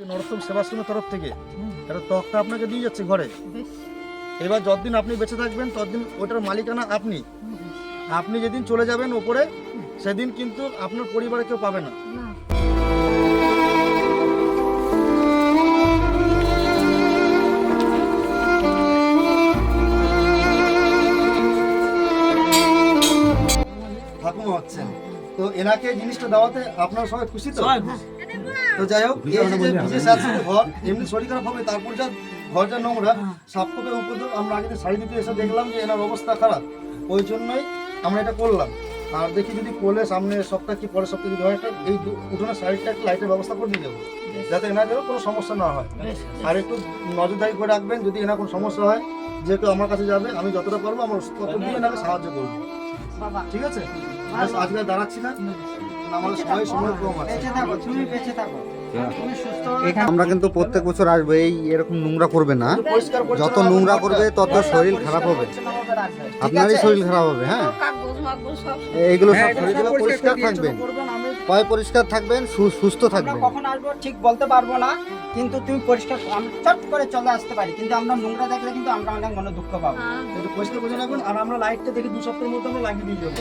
নরোত্তম সেবাশ্রমের তরফ থেকে। একটা তকটা আপনাকে দিয়ে যাচ্ছে ঘরে। এবার যতদিন আপনি বেঁচে থাকবেন ততদিন ওটার মালিকানা আপনি। আপনি যেদিন চলে যাবেন ওপরে সেদিন কিন্তু আপনার পরিবারে কেউ পাবে না। না। ঠাকুমা হচ্ছেন। তো এনাকে এই জিনিসটা দেওয়াতে আপনারা সবাই খুশি তো? তো যাই হোক এই যে যে বিশেষ ঘর এমনি শরীর খারাপ হবে তারপর যা ঘর যা নোংরা সাপকোপে উপদ্রব আমরা আগে শাড়ি দিতে এসে দেখলাম যে এনার অবস্থা খারাপ। ওই জন্যই আমরা এটা করলাম। আর দেখি যদি করলে সামনে সপ্তাহ কি পরের সপ্তাহে যদি হয় একটা এই উঠোনের সাইডটা একটা লাইটের ব্যবস্থা করে দিয়ে যাব যাতে এনার যেন কোনো সমস্যা না হয়। আর একটু নজরদারি করে রাখবেন যদি এনার কোনো সমস্যা হয় যেহেতু আমার কাছে যাবে আমি যতটা পারব আমার তত দিয়ে এনাকে সাহায্য করব। ঠিক আছে? আজকে দাঁড়াচ্ছি না। আমাদের সবাই সময় কম আছে। বেঁচে থাকো তুমি বেঁচে থাকো। তুমি সুস্থ আমরা কিন্তু প্রত্যেক বছর আসব এই এরকম নোংরা করবে না। যত নোংরা করবে তত শরীর খারাপ হবে। আপনারই শরীর খারাপ হবে হ্যাঁ। এইগুলো সব হ্যাঁ, শরীর পরিষ্কার থাকবেন পায়ে পরিষ্কার থাকবেন সুস্থ থাকবেন। কখন আসব ঠিক বলতে পারব না কিন্তু তুমি পরিষ্কার চট করে চলে আসতে পারি কিন্তু আমরা নোংরা দেখলে কিন্তু আমরা অনেক মনে দুঃখ পাবো। একটু পরিষ্কার করে রাখবেন আর আমরা লাইটটা দেখি দু সপ্তাহের মধ্যে আমরা লাগিয়ে দিয়ে যাব